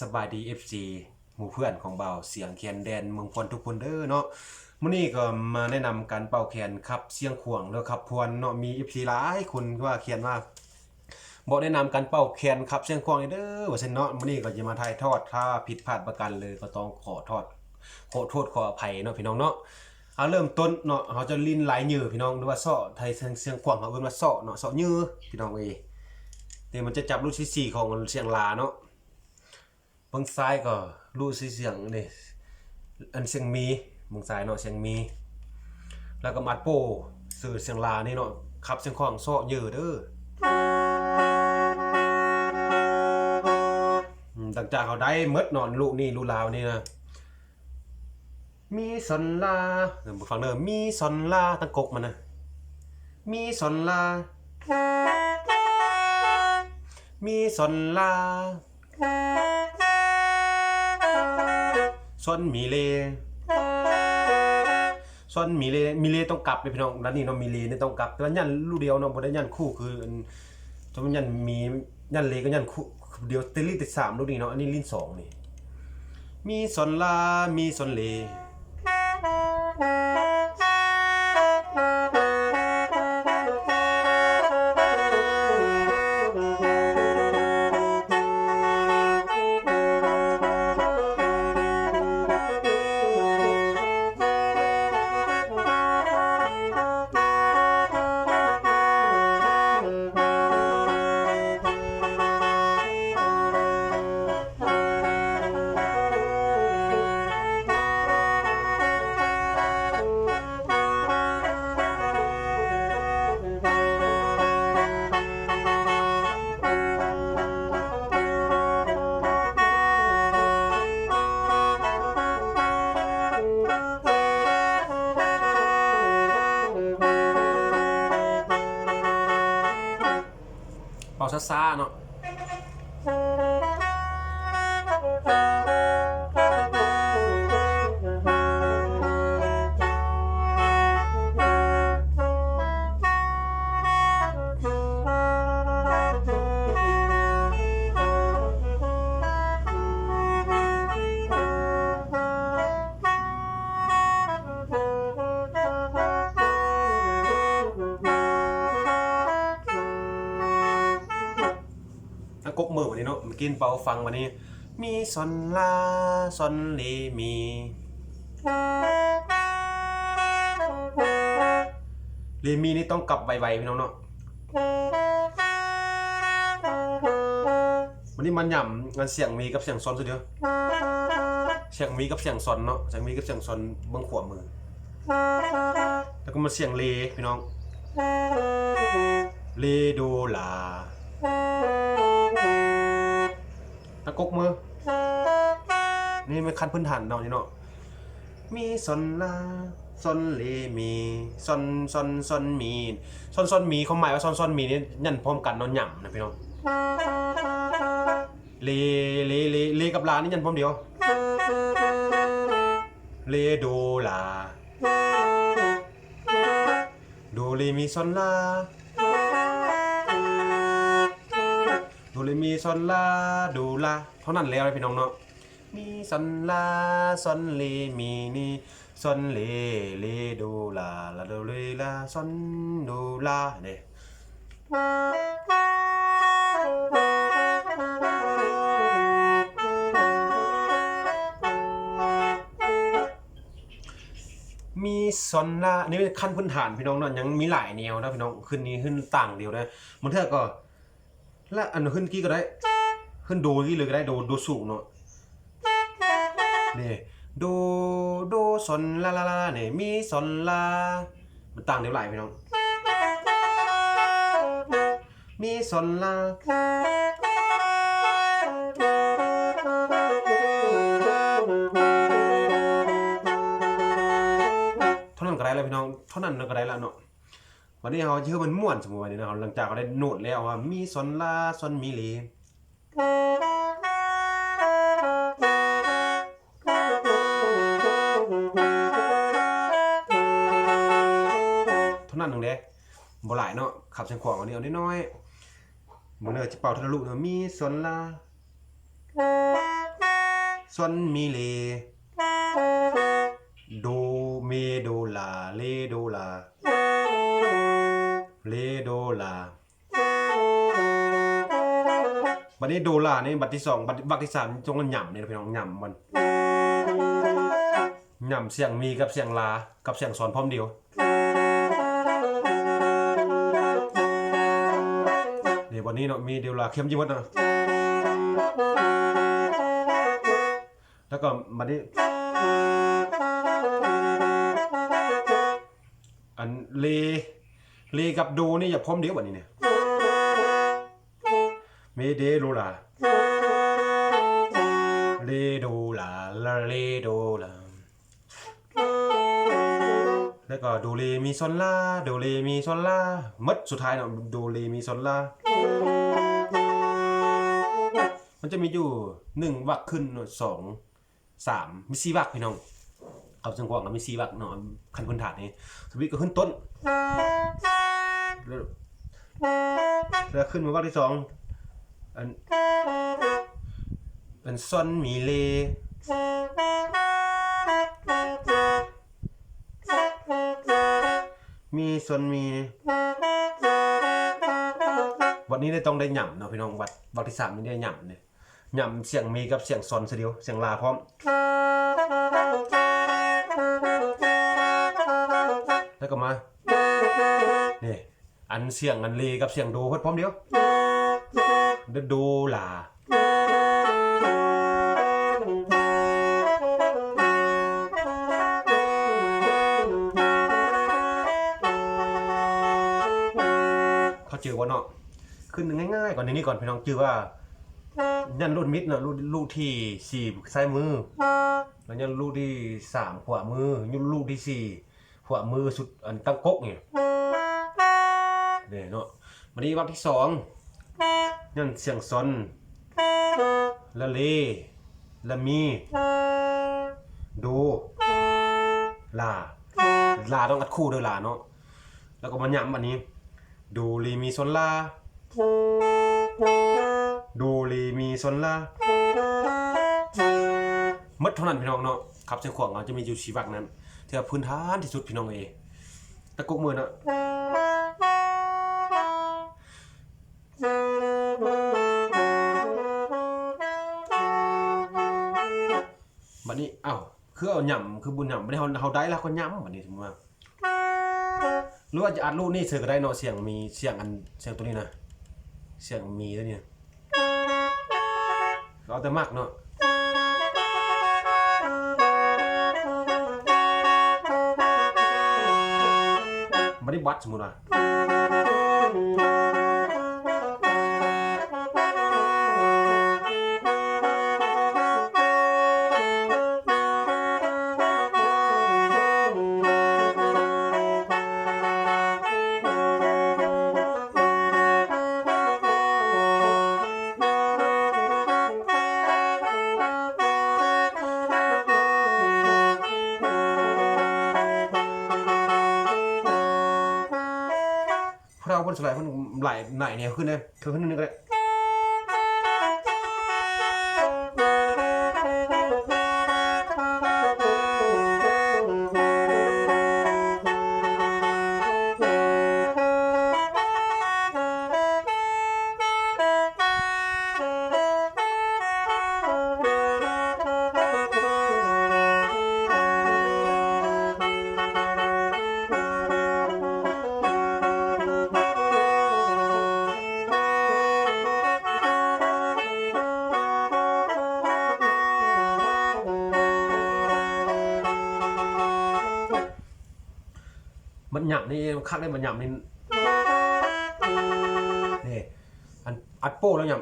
สบายดี FC หมู่เพื่อนของเบาเสียงแคนแดนเมืองพรทุกคนเด้อเนาะมื้อนี้ก็มาแนะนำการเป่าแคนครับเสียงขวงแล้วครับพวนเนาะมี FC หลายคนว่าเขียนว่าบอกแนะนำการเป่าแคนครับเสียงขวงเด้อว่าซั่นเนาะมื้อนี้ก็จะมาถ่ายทอดถ้าผิดพลาดประการเลยก็ต้องขอโทษขอโทษขออภัยเนาะพี่น้องเนาะเอาเริ่มต้นเนาะเขาจะลิ้นหลายยือพี่น้องหรือว่าเซาะไทยเสียงขวงเขาเอิ้นว่าเซาะเนาะเซาะยือพี่น้องเอ้ยเดี๋ยวมันจะจับรูปที่สี่ของเสียงลาเนาะ บื้องซ้ายก็รู้สิเสียงนี่อันเสียงมีเบื้องซ้ายเนาะเสียงมี แล้วก็มัดโป้สื่อเสียงลานี่เนาะขับเสียงของโซ่เยอะเด้อต่างจากเขาได้เมดนอนลูกนี่ลูกลาวนี่นะมีสนลาฟังเด้อมีสนลาตั้งกกมันนะมีสนลา มีสนลา ส่วนมีเลส่วนมีเลมีเลต้องกลับไปพี่น้องด้านนี้เนาะมีเลเนี่ยต้องกลับแต่ว่ายันลูกเดียวเนาะบ่ได้ยันคู่คืออันสมมุติยันมียันเลก็ยันคู่เดียวติลิติดสามลูกนี้เนาะอันนี้ลิ้นสองนี่มีสอนลามีสอนเล เป่า กินเป่าฟังวันนี้ มีซอนลาซอนเลมี เลมีนี่ต้องกลับไวๆพี่น้องเนาะวันนี้มันหย่ำมันเสียงมีกับเสียงซอนสุดเดียวเสียงมีกับเสียงซอนเนาะเสียงมีกับเสียงซอนเบื้องขวามือแล้วก็มาเสียงเลพี่น้องเลโดลา ตะกกมือ นี่เป็นขั้นพื้นฐานเนาะนี่เนาะ มีซอนลาซอนเลมีซอนซอนซอนมีซอนซอนมีเขาหมายว่าซอนซอนมีนี่ยันพร้อมกันนอนหย่ำนะพี่น้องเลเลเลเลกับลานี่ยันพร้อมเดียวเลโดลาโดเลมีซอนลา มีซอนลาดูลาเท่านั้นแล้วเลยพี่น้องเนาะมีซอนลาซอนเลมีนี่ซอนเลเลดูลาลาดูเลลาซอนดูลาเนี่ยมีซอนลานี่เป็นขั้นพื้นฐานพี่น้องเนาะยังมีหลายแนวนะพี่น้องขึ้นนี้ขึ้นต่างเดียวนะมันเถอะก็ และอันขึ้นกี้ก็ได้ ขึ้นโดกี้เลยก็ได้โดโดสูงเนาะนี่โดโดซอนลาลาลาเนี่ยมีซอนลา มันต่างเดี๋ยวไหลพี่น้อง มีซอนลาเท่านั้นก็ได้แล้วพี่น้อง เท่านั้นก็ได้แล้วเนาะ วันนี้เขาเชื่อมันม่วนสมมติวันนี้นะเขาหลังจากเขาได้โน้ตแล้วว่ามีซอนลาซอนมีเลเท่านั้นหนึ่งเด้บ่หลายเนาะขับเสียงขวางเอานี้เอาน้อยๆมันเนอจะเป่าทะลุเนาะมีซอนลาซอนมีเลโดเมโดลาเลโดลา เลโดลาบัดนี้โดลานี่บัดที่สองบัดบัดที่สามจงมันหย่ำเนี่ยพี่น้องหย่ำมันหย่ำเสียงมีกับเสียงลากับเสียงสอนพร้อมเดียวเดี๋ยววันนี้เนาะมีเดียวลาเข้มยิ่งวัดนะแล้วก็บัดนี้อันเล เลกับโดนี่อย่าพร้อมเดียวบัดนี้เนี่ยเมเดโลลาเลโดลาลาเลโดลาแล้วก็โดเลมีซอนลาโดเลมีซอนลามัดสุดท้ายเนาะโดเลมีซอนลามันจะมีอยู่หนึ่งวักขึ้นสองสามมีสี่วักพี่น้องเอาจังหวะก็มีสี่วักเนาะคันพื้นฐานนี้สวิตก็ขึ้นต้น แล้วแล้วขึ้นมาวักที่สองอันเป็นซอนมีเลมีซอนมี วันนี้ได้ต้องได้หย่ำเนาะพี่น้องวัดวัดที่สามนี่ได้หย่ำเนี่ยหย่ำเสียงมีกับเสียงซอนเสียเดียวเสียงลาพร้อมแล้วก็มานี่ อันเสียงอันเลกับเสียงโดเพิ่นพร้อมเดียวเดยวโดลาเขาเจอว่าเนาะขึ้นง่ายๆก่อนในนี้ก่อนพี่น้องจือว่ายันรุ่นมิดเนาะรุ่นลูกที่สี่ซ้ายมือ แล้วยันลูกที่สามขวามือยันลูกที่สี่ขวามือสุดอันตั้งกกเนี่ย เนี่ยเนาะวันนี้วันที่สองยันเสียงซอนละเลละมีดูลาลาต้องอัดคู่ด้วยลาเนาะแล้วก็มาย้ำอันนี้ ดูรีมีซอนลาดูรีมีซอนลาหมดเท่านั้นพี่น้องเนาะครับเสียงขวางเราจะมีอยู่ชีวักนั้นที่ว่าพื้นฐานที่สุดพี่น้องเอตะกุกมือเนาะ คือเอาหย่ำคือบุญหย่ำบัดนี้เฮาเฮาได้แล้วก็หย่ำบัดนี้ถึงว่าหรือว่าจะอัดลูกนี่เสือก็ได้เนาะเสียงมีเสียงอันเสียงตัวนี้นะเสียงมีตัวนี้เอาแต่มากเนาะไม่ได้วัดสมมติว่า เพราะเราบนสไลด์มันไหลไหลเนี่ยขึ้นเลยขึ้นนิดนึงก็ได้ ยับนี่คักได้มันหยับนี่นี่อันอัดโป้แล้วหยับ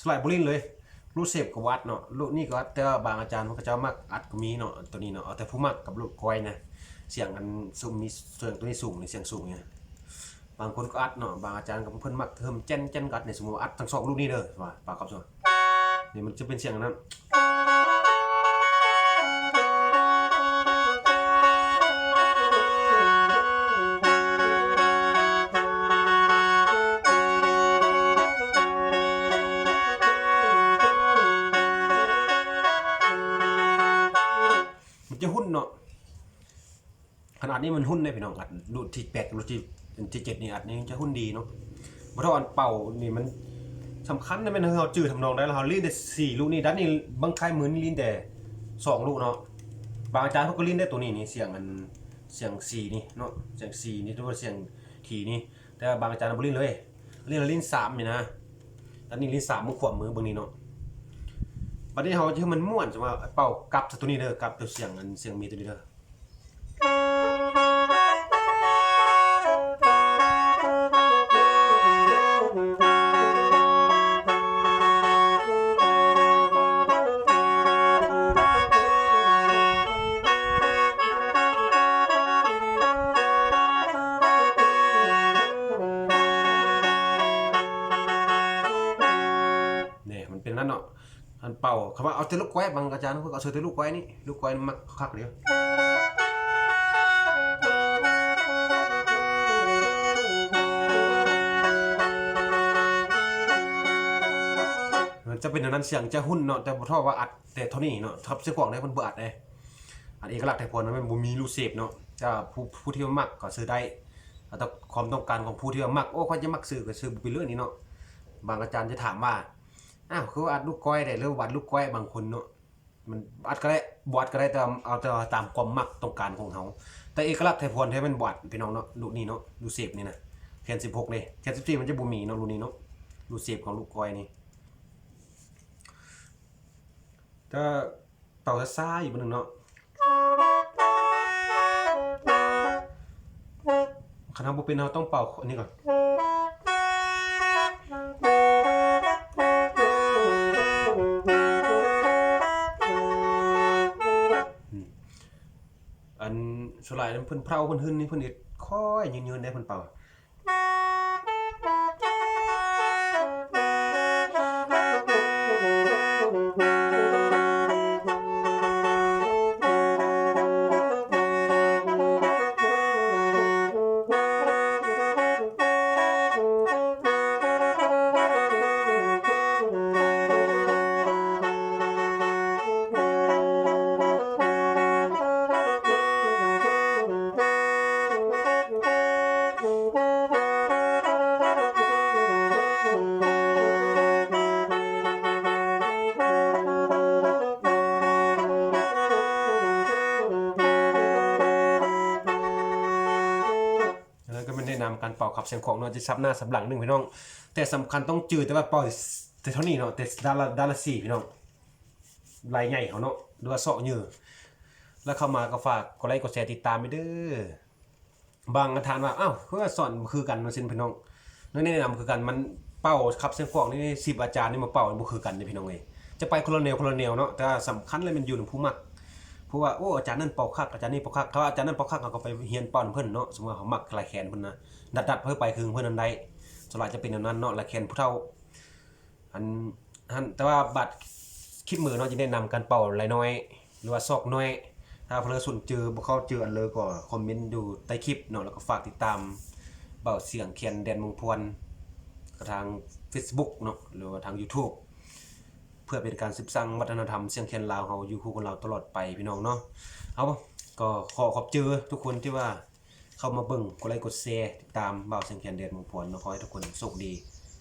สไลด์บลินเลยรูกเสพกับวัดเนาะรูกนี่ก็วัดแต่ว่าบางอาจารย์เขาก็จะมักอัดก็มีเนาะตัวนี้เนาะเอาแต่ผู้มักกับลูกคอยนะเสียงอันสูงมีเสียงตัวนี้สูงนี่เสียงสูงเนี่ยบางคนก็อัดเนาะบางอาจารย์กับเพื่อนมักเพิ่มเจนเจนกัดในสมมติอัดทั้งสองลูกนี้เลยว่าปากกับส่วนนี่มันจะเป็นเสียงนั้น หุ้นได้พี่น้องอัดรุ่นที่แปดกับที่ที่เจ็ดนี่อัดนี่จะหุ้นดีเนาะเพราะว่าอันเป่านี่มันสำคัญนะแม่นเราจืดทำนองได้แล้วเราลิ้นได้สี่ลูกนี่ด้านนี้บางค่ายมือนี่ลิ้นแต่สองลูกเนาะบางอาจารย์เขาก็ลิ้นได้ตัวนี้นี่เสียงอันเสียงสี่นี่เนาะเสียงสี่นี่หรือว่าเสียงทีนี่แต่ว่าบางอาจารย์บ่ลิ้นเลยลิ้นละลิ้นสามนี่นะด้านนี้ลิ้นสามมือขวามือบางนี้เนาะบัดนี้เขาจะให้มันม่วนใช่ไหมเป่ากลับตัวนี้เด้อกลับตัวเสียงอันเสียงมีตัวนี้เด้อ เป่าว่าเอาแต่ลูกแก้บางอาจารย์เขาก็เอาแต่ลูกแก้นี่ลูกแก้นี่มักคักเดียวมันจะเป็นอันนั้นเสียงจะหุ้นเนาะแต่บ่ท่าว่าอัดแต่เท่านี้เนาะทับเสียงกว่างได้มันบ่อัดเลยอันเอกลักษณ์ไทยพรมันบ่มีรูเสพเนาะถ้าผู้ผู้ที่มักก็ซื้อได้แต่ความต้องการของผู้ที่มักโอ้เขาจะมักซื้อก็ซื้อบ่ไปเรื่อยนี่เนาะบางอาจารย์จะถามว่า อ้าวคืออัดลูกก้อยได้หรือวัดลูกก้อยบางคนเนาะมันอัดก็ได้บวชก็ได้แต่เอาแต่ตามความมักต้องการของเขาแต่เอกลักษณ์ไทยพรให้มันบวชพี่น้องเนาะลูกนี้เนาะลูกเสพนี่นะแคน16เลยแคน14มันจะบ่มีเนาะลูกนี้เนาะลูกเสพของลูกก้อยนี่ก็เป่าซ่าอยู่บนหนึ่งเนาะคณะบ่เป็นเราต้องเป่าอันนี้ก่อน นสลายนั้นเพิ่นเพราเพิ่นหึนนี่เพิ่นเอ็ดค่อยยืนๆได้เพิ่นเป่า ขับเสียงของเนาะจะซับหน้าสับหลังหนึ่งพี่น้อง แต่สำคัญต้องจืดแต่ว่าเป่าแต่เท่านี้เนาะแต่ด้านละด้านละสี่พี่น้องลายใหญ่เขาเนาะหรือว่าเสาะเยือแล้วเข้ามาก็ฝากกดไลค์กดแชร์ติดตามไปเด้อบางอาทานว่าอ้าวเพื่อสอนคือกันมาสินพี่น้องนั่นแนะนำคือกันมันเป่าขับเสียงของนี่สิบอาจารย์นี่มาเป่าบ่คือกันนี่พี่น้องเอ้ยจะไปคนละแนวคนละแนวเนาะแต่สำคัญเลยมันอยู่ในผู้มักเพราะว่าโอ้อาจารย์นั่นเป่าคักอาจารย์นี่เป่าคักถ้าอาจารย์นั่นเป่าคักเราก็ไปเฮียนเป่าเพิ่นเนาะสมมติว่าเขามักลายแขนเพิ่นนะ ดัดดัดๆเพื่อไปคือเพิ่นนั้นได้สลายจะเป็นแบบนั้นเนาะลายแขนผู้เฒ่าอันอันแต่ว่าบัตรคลิปมือเนาะจะแนะนำการเป่าลายน้อย หรือว่าซอกน้อย ถ้าเพลอสุนเจอบ่เข้าเจออันเลยก็คอมเมนต์ดูใต้คลิปเนาะแล้วก็ฝากติดตามเป่าเสียงเขียนแดนมงพวนก็ทาง Facebook เนาะหรือว่าทาง YouTube เพื่อเป็นการสืบสร้างวัฒนธรรมเสียงเคียนลาวเฮาอยู่คู่กับเราตลอดไปพี่น้องเนาะเอาก็ขอขอบเจอทุกคนที่ว่า เข้ามาเบิ่งกดไลค์กดแชร์ติดตามเบาเสียงเคียนเดนมงคลนะขอให้ทุกคนโชคดี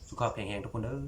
สุขภาพแข็งแรงทุกคนเด้อ